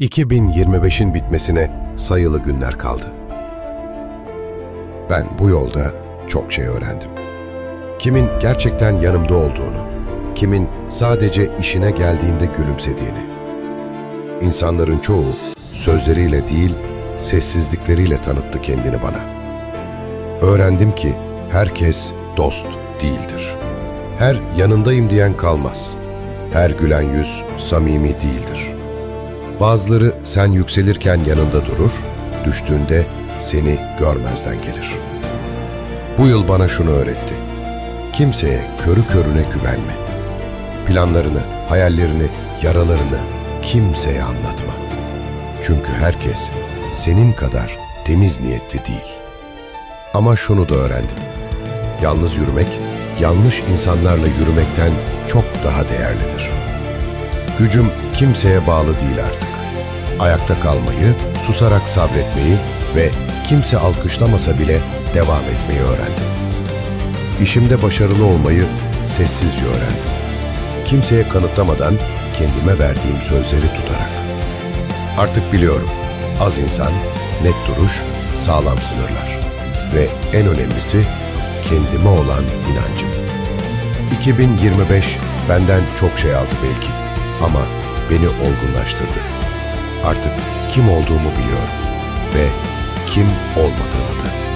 2025'in bitmesine sayılı günler kaldı. Ben bu yolda çok şey öğrendim. Kimin gerçekten yanımda olduğunu, kimin sadece işine geldiğinde gülümsediğini. İnsanların çoğu sözleriyle değil, sessizlikleriyle tanıttı kendini bana. Öğrendim ki herkes dost değildir. Her yanındayım diyen kalmaz. Her gülen yüz samimi değildir. Bazıları sen yükselirken yanında durur, düştüğünde seni görmezden gelir. Bu yıl bana şunu öğretti. Kimseye körü körüne güvenme. Planlarını, hayallerini, yaralarını kimseye anlatma. Çünkü herkes senin kadar temiz niyetli değil. Ama şunu da öğrendim. Yalnız yürümek, yanlış insanlarla yürümekten çok daha değerlidir. Gücüm kimseye bağlı değil artık. Ayakta kalmayı, susarak sabretmeyi ve kimse alkışlamasa bile devam etmeyi öğrendim. İşimde başarılı olmayı sessizce öğrendim. Kimseye kanıtlamadan kendime verdiğim sözleri tutarak. Artık biliyorum, az insan, net duruş, sağlam sınırlar ve en önemlisi kendime olan inancım. 2025 benden çok şey aldı belki ama beni olgunlaştırdı. Artık kim olduğumu biliyorum ve kim olmadığımı da.